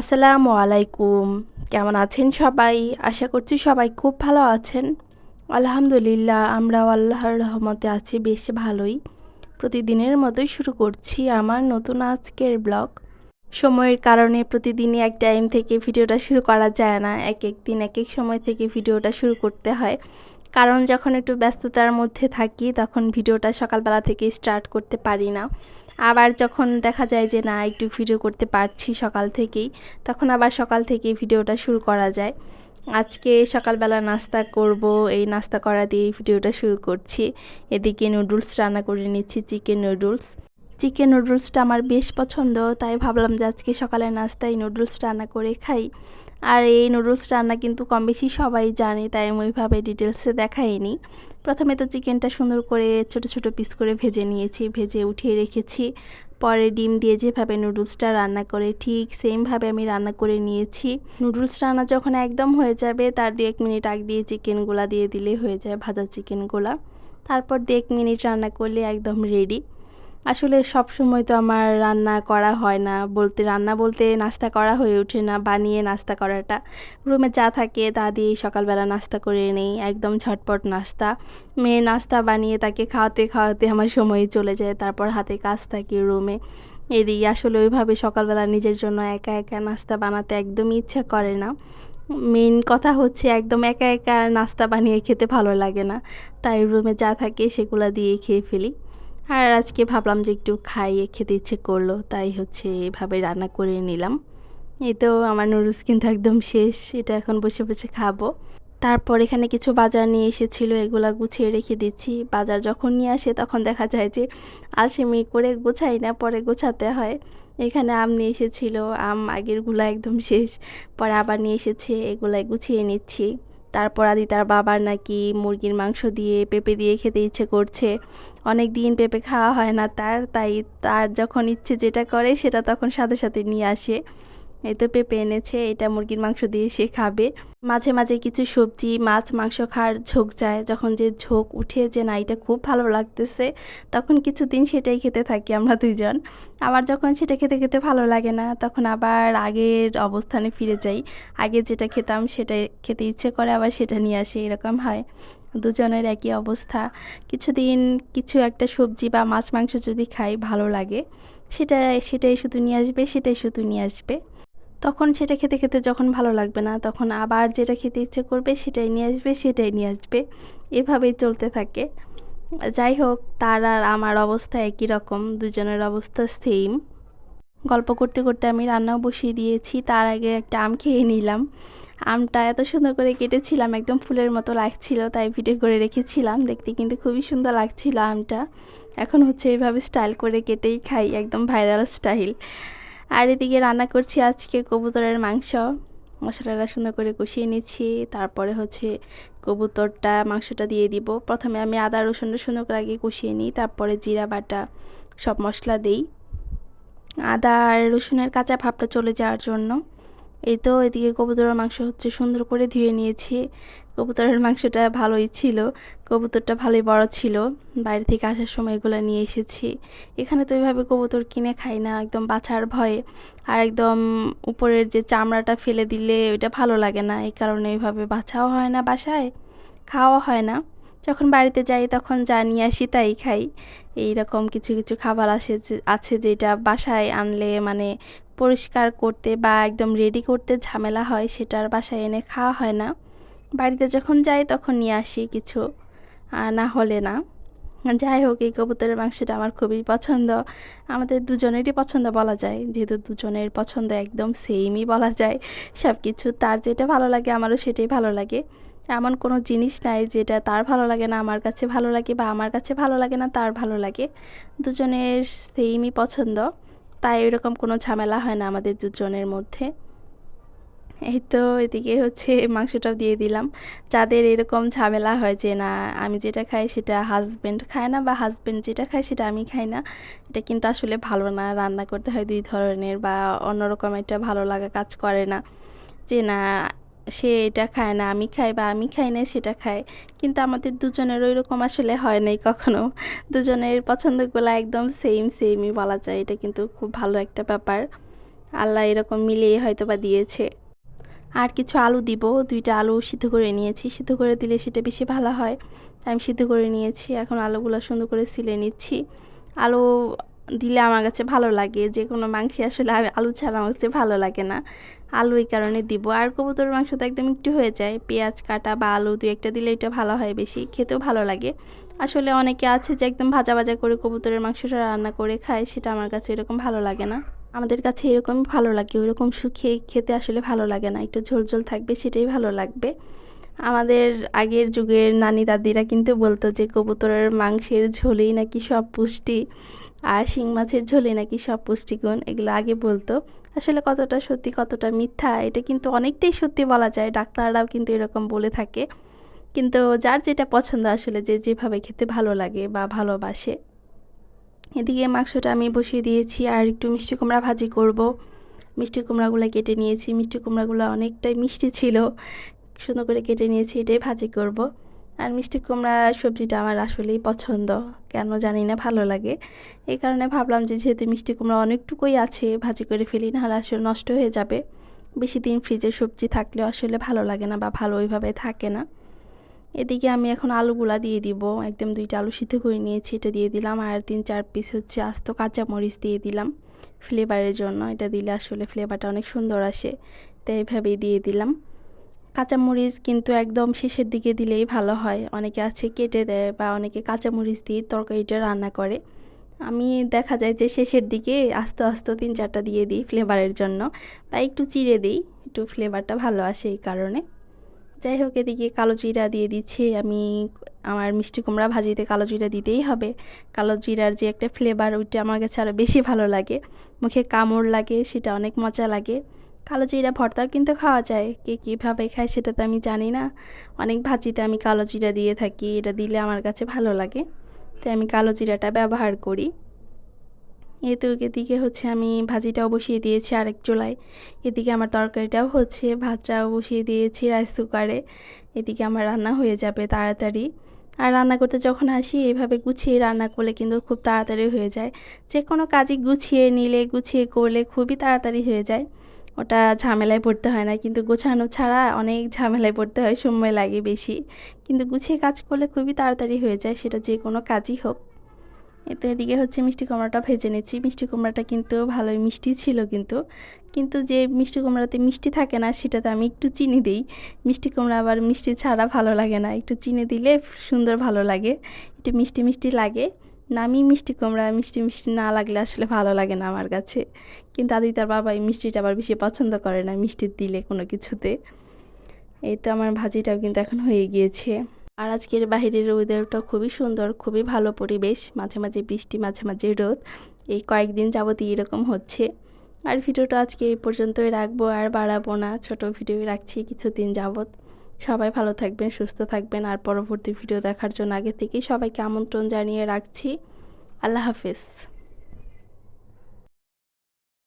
আসসালামু আলাইকুম। কেমন আছেন সবাই? আশা করছি সবাই খুব ভালো আছেন। আলহামদুলিল্লাহ আমরা আল্লাহর রহমতে আছি, বেশ ভালোই। প্রতিদিনের মতোই শুরু করছি আমার নতুন আজকের ব্লগ। সময়ের কারণে প্রতিদিনই এক টাইম থেকে ভিডিওটা শুরু করা যায় না। এক এক দিন, এক এক সময় থেকে ভিডিওটা শুরু করতে হয়। কারণ যখন একটু ব্যস্ততার মধ্যে থাকি, তখন ভিডিওটা সকালবেলা থেকে স্টার্ট করতে পারি না। আবার যখন দেখা যায় যে, না, একটু ভিডিও করতে পারছি সকাল থেকেই, তখন আবার সকাল থেকে ভিডিওটা শুরু করা যায়। আজকে সকালবেলা নাস্তা করব, এই নাস্তা করা দিয়ে ভিডিওটা শুরু করছি। এদিকে নুডলস রান্না করে নিচ্ছি, চিকেন নুডলস। চিকেন নুডলসটা আমার বেশ পছন্দ, তাই ভাবলাম যে আজকে সকালে নাস্তায় নুডলস রান্না করে খাই। আর এই নুডলস রান্না কিন্তু কম বেশি সবাই জানে, তাই আমি ওইভাবে ডিটেলসে দেখাইনি। প্রথমে তো চিকেনটা সুন্দর করে ছোট ছোট পিস করে ভেজে নিয়েছি, ভেজে উঠিয়ে রেখেছি। পরে ডিম দিয়ে যেভাবে নুডলসটা রান্না করে, ঠিক সেমভাবে আমি রান্না করে নিয়েছি। নুডলস রান্না যখন একদম হয়ে যাবে, তার দু এক মিনিট আগ দিয়ে চিকেনগুলা দিয়ে দিলে হয়ে যায়, ভাজা চিকেনগুলা তারপর দু এক মিনিট রান্না করলে একদম রেডি আসলে সব সময় তো আমার রান্না করা হয় না। বলতে রান্না বলতে নাস্তা করা হয়ে ওঠে না, বানিয়ে নাস্তা করাটা। রুমে যা থাকে তা দিয়ে সকালবেলা নাস্তা করে নেই, একদম ঝটপট নাস্তা। মেয়ে নাস্তা বানিয়ে তাকে খাওয়াতে খাওয়াতে আমার সময় চলে যায়, তারপর হাতে কাজ থাকে রুমে। এদিকে আসলে ওইভাবে সকালবেলা নিজের জন্য একা একা নাস্তা বানাতে একদমই ইচ্ছা করে না। মেন কথা হচ্ছে একদম একা একা নাস্তা বানিয়ে খেতে ভালো লাগে না। তাই রুমে যা থাকে সেগুলো দিয়ে খেয়ে ফেলি। আর আজকে ভাবলাম যে একটু খাইয়ে খেতে ইচ্ছে করল, তাই হচ্ছে এভাবে রান্না করে নিলাম। এই তো আমার নুডলস কিন্তু একদম শেষ, এটা এখন বসে বসে খাব। তারপর এখানে কিছু বাজার নিয়ে এসেছিল, এগুলা গুছিয়ে রেখে দিচ্ছি। বাজার যখন নিয়ে আসে তখন দেখা যায় যে আলসেমি করে গোছাই না, পরে গোছাতে হয়। এখানে আম নিয়ে এসেছিল, আম আগেরগুলো একদম শেষ, পরে আবার নিয়ে এসেছে, এগুলাই গুছিয়ে নিচ্ছি। তারপর আদি তার বাবার নাকি মুরগির মাংস দিয়ে পেঁপে দিয়ে খেতে ইচ্ছে করছে। অনেক দিন পেঁপে খাওয়া হয় না তার, তাই তার যখন ইচ্ছে যেটা করে সেটা তখন সাথে সাথে নিয়ে আসে। এই তো পেঁপে এনেছে, এটা মুরগির মাংস দিয়ে সে খাবে। মাঝে মাঝে কিছু সবজি, মাছ, মাংস খাওয়ার ঝোঁক যায়। যখন যে ঝোঁক উঠে যে না, এটা খুব ভালো লাগতেছে, তখন কিছুদিন সেটাই খেতে থাকি আমরা দুইজন। আবার যখন সেটা খেতে খেতে ভালো লাগে না, তখন আবার আগের অবস্থানে ফিরে যাই। আগে যেটা খেতাম সেটা খেতে ইচ্ছে করে, আবার সেটা নিয়ে আসি, এরকম হয়। দুজনের একই অবস্থা। কিছুদিন কিছু একটা সবজি বা মাছ, মাংস যদি খাই, ভালো লাগে। সেটা সেটাই শুধু নিয়ে আসবে, সেটাই শুধু নিয়ে আসবে। তখন সেটা খেতে খেতে যখন ভালো লাগবে না, তখন আবার যেটা খেতে ইচ্ছে করবে সেটাই নিয়ে আসবে, সেটাই নিয়ে আসবে। এভাবেই চলতে থাকে। যাই হোক, তার আর আমার অবস্থা একই রকম, দুজনের অবস্থা সেম গল্প করতে করতে আমি রান্নাও বসিয়ে দিয়েছি, তার আগে একটা আম খেয়ে নিলাম। আমটা এত সুন্দর করে কেটেছিলাম, একদম ফুলের মতো লাগছিল, তাই ভিডিও করে রেখেছিলাম। দেখতে কিন্তু খুবই সুন্দর লাগছিল আমটা। এখন হচ্ছে এইভাবে স্টাইল করে কেটেই খাই, একদম ভাইরাল স্টাইল। আর এদিকে রান্না করছি আজকে কবুতরের মাংস। মশলাটা সুন্দর করে কষিয়ে নিচ্ছি, তারপরে হচ্ছে কবুতরটা মাংসটা দিয়ে দিব। প্রথমে আমি আদা, রসুনটা সুন্দর করে আগে কষিয়ে নিই, তারপরে জিরা, বাটা সব মশলা দিই। আদা আর রসুনের কাঁচা ভাবটা চলে যাওয়ার জন্য এই তো এদিকে কবুতরের মাংস হচ্ছে সুন্দর করে ধুয়ে নিয়েছি। কবুতরের মাংসটা ভালোই ছিল, কবুতরটা ভালোই বড় ছিল। বাইরে থেকে আসার সময় এগুলো নিয়ে এসেছি। এখানে তো ওইভাবে কবুতর কিনে খাই না, একদম বাছার ভয়ে। আর একদম উপরের যে চামড়াটা ফেলে দিলে ওইটা ভালো লাগে না, এই কারণে ওইভাবে বাছাও হয় না বাসায় খাওয়া হয় না। যখন বাড়িতে যাই তখন যা নিয়ে আসি তাই খাই। এইরকম কিছু কিছু খাবার আসে আছে যেটা বাসায় আনলে মানে পরিষ্কার করতে বা একদম রেডি করতে ঝামেলা হয় সেটার বাসায় এনে খাওয়া হয় না। বাড়িতে যখন যাই তখন নিয়ে আসি কিছু না হলে না। যাই হোক এই কবুতরের মাংসটা আমার খুবই পছন্দ। আমাদের দুজনেরই পছন্দ বলা যায়। যেহেতু দুজনের পছন্দ একদম সেমই বলা যায়। সব কিছু তার যেটা ভালো লাগে, আমারও সেটাই ভালো লাগে। এমন কোনো জিনিস নাই যেটা তার ভালো লাগে না, আমার কাছে ভালো লাগে বা আমার কাছে ভালো লাগে না, তার ভালো লাগে। দুজনের সেমই পছন্দ। তাই ওইরকম কোনো ঝামেলা হয় না আমাদের দুজনের মধ্যে। এই তো এদিকে হচ্ছে মাংসটাও দিয়ে দিলাম। যাদের এরকম ঝামেলা হয় যে না, আমি যেটা খাই সেটা হাজব্যান্ড খায় না বা হাজব্যান্ড যেটা খায় সেটা আমি খাই না, এটা কিন্তু আসলে ভালো না। রান্না করতে হয় দুই ধরনের বা অন্যরকম একটা ভালো লাগা কাজ করে না যে না, সে এটা খায় না, আমি খাই বা আমি খাই না সেটা খায়। কিন্তু আমাদের দুজনের ওই রকম আসলে হয় নাই কখনো। দুজনের পছন্দগুলো একদম সেম সেমই বলা যায়। এটা কিন্তু খুব ভালো একটা ব্যাপার। আল্লাহ এরকম মিলিয়ে হয়তো বা দিয়েছে। আর কিছু আলু দিব। দুইটা আলু সিদ্ধ করে নিয়েছি। সিদ্ধ করে দিলে সেটা বেশি ভালো হয়। আমি সিদ্ধ করে নিয়েছি। এখন আলুগুলো সুন্দর করে সিলে নিচ্ছি। আলু দিলে আমার কাছে ভালো লাগে। যে কোনো মাংসে আসলে আলু ছাড়া আমার কাছে ভালো লাগে না। আলু এই কারণে দিব। আর কবুতর মাংস তো একদম একটু হয়ে যায়। পেঁয়াজ, কাটা বা আলু দু একটা দিলে এটা ভালো হয় বেশি। খেতেও ভালো লাগে। আসলে অনেকে আছে যে একদম ভাজা ভাজা করে কবুতরের মাংসটা রান্না করে খায়। সেটা আমার কাছে এরকম ভালো লাগে না। আমাদের কাছে এরকম ভালো লাগে ওইরকম শুকিয়ে খেতে আসলে ভালো লাগে না, একটু ঝোল ঝোল থাকবে সেটাই ভালো লাগবে। আমাদের আগের যুগের নানি দাদিরা কিন্তু বলতো যে কবুতরের মাংসের ঝোলেই নাকি সব পুষ্টি, আর শিং মাছের ঝোলে নাকি সব পুষ্টিগুণ, এগুলো আগে বলতো। আসলে কতটা সত্যি, কতটা মিথ্যা, এটা কিন্তু অনেকটাই সত্যি বলা যায়, ডাক্তাররাও কিন্তু এরকম বলে থাকে। কিন্তু যার যেটা পছন্দ আসলে, যে যেভাবে খেতে ভালো লাগে বা ভালোবাসে। এদিকে মাংসটা আমি বসিয়ে দিয়েছি আর একটু মিষ্টি কুমড়া ভাজি করব। মিষ্টি কুমড়াগুলো কেটে নিয়েছি। মিষ্টি কুমড়াগুলো অনেকটাই মিষ্টি ছিল। সুন্দর করে কেটে নিয়েছি, এটাই ভাজি করব। আর মিষ্টি কুমড়া সবজিটা আমার আসলেই পছন্দ। কেন জানি না, ভালো লাগে। এই কারণে ভাবলাম যে যেহেতু মিষ্টি কুমড়া অনেকটুকুই আছে, ভাজি করে ফেলি, নাহলে আসলে নষ্ট হয়ে যাবে। বেশি দিন ফ্রিজে সবজি থাকলেও আসলে ভালো লাগে না বা ভালো ওইভাবে থাকে না। এদিকে আমি এখন আলুগুলা দিয়ে দিব। একদম দুইটা আলু সিদ্ধ করে নিয়েছি, এটা দিয়ে দিলাম। আর তিন, চার পিস হচ্ছে আস্ত কাঁচামরিচ দিয়ে দিলাম ফ্লেভারের জন্য। এটা দিলে আসলে ফ্লেভারটা অনেক সুন্দর আসে। তাই এইভাবেই দিয়ে দিলাম। কাঁচামরিচ কিন্তু একদম শেষের দিকে দিলেই ভালো হয়। অনেকে আছে কেটে দেয় বা অনেকে কাঁচামরিচ দিয়ে তরকারিটা রান্না করে। আমি দেখা যায় যে শেষের দিকে আস্তে আস্তে তিন, চারটা দিয়ে দিই ফ্লেভারের জন্য। বা একটু চিড়ে দিই, একটু ফ্লেভারটা ভালো আসে এই কারণে। যাই হোক, এদিকে কালো জিরা দিয়ে দিচ্ছি। আমি আমার মিষ্টি কুমড়া ভাজিতে কালো জিরা দিতেই হবে। কালো জিরার যে একটা ফ্লেভার ওইটা আমার কাছে আরও বেশি ভালো লাগে। মুখে কামড় লাগে, সেটা অনেক মজা লাগে। কালো জিরা ভর্তাও কিন্তু খাওয়া যায়। কে কীভাবে খায় সেটা তো আমি জানি না। অনেক ভাজিতে আমি কালো জিরা দিয়ে থাকি। এটা দিলে আমার কাছে ভালো লাগে। তাই আমি কালো জিরাটা ব্যবহার করি। এতে এদিকে হচ্ছে আমি ভাজিটাও বসিয়ে দিয়েছি আরেক চুলায়। এদিকে আমার তরকারিটাও হচ্ছে, ভাতটাও বসিয়ে দিয়েছি রাইস কুকারে এদিকে আমার রান্না হয়ে যাবে তাড়াতাড়ি। আর রান্না করতে যখন আসি, এভাবে গুছিয়ে রান্না করলে কিন্তু খুব তাড়াতাড়ি হয়ে যায়। যে কোনো কাজই গুছিয়ে নিলে, গুছিয়ে করলে খুবই তাড়াতাড়ি হয়ে যায়। ওটা ঝামেলায় পড়তে হয় না, কিন্তু গোছানো ছাড়া অনেক ঝামেলায় পড়তে হয়, সময় লাগে বেশি। কিন্তু গুছিয়ে কাজ করলে খুবই তাড়াতাড়ি হয়ে যায়, সেটা যে কোনো কাজই হোক। এতে এদিকে হচ্ছে মিষ্টি কুমড়াটা ভেজে নিচ্ছি। মিষ্টি কুমড়াটা কিন্তু ভালোই মিষ্টি ছিল কিন্তু। কিন্তু যে মিষ্টি কুমড়াতে মিষ্টি থাকে না, সেটাতে আমি একটু চিনি দিই। মিষ্টি কুমড়া আবার মিষ্টি ছাড়া ভালো লাগে না। একটু চিনি দিলে সুন্দর ভালো লাগে। একটু মিষ্টি মিষ্টি লাগে। নামি মিষ্টি কুমড়া, মিষ্টি মিষ্টি না লাগলে আসলে ভালো লাগে না আমার কাছে। কিন্তু আদি তার বাবা এই মিষ্টিটা আবার বেশি পছন্দ করে না, মিষ্টি দিলে কোনো কিছুতে। এই তো আমার ভাজিটাও কিন্তু এখন হয়ে গিয়েছে। আর আজকের বাহিরের ওয়েদারটা খুবই সুন্দর, খুবই ভালো পরিবেশ, মাঝে মাঝে বৃষ্টি, মাঝে মাঝে রোদ। এই কয়েকদিন যাবতই এরকম হচ্ছে। আর ভিডিওটা আজকে এই পর্যন্তই রাখব, আর বাড়াবো না। ছোট ভিডিও রাখছি কিছুদিন যাবত সবাই ভালো থাকবেন, সুস্থ থাকবেন। আর পরবর্তী ভিডিও দেখার জন্য আগে থেকেই সবাইকে আমন্ত্রণ জানিয়ে রাখছি। আল্লাহ হাফেজ।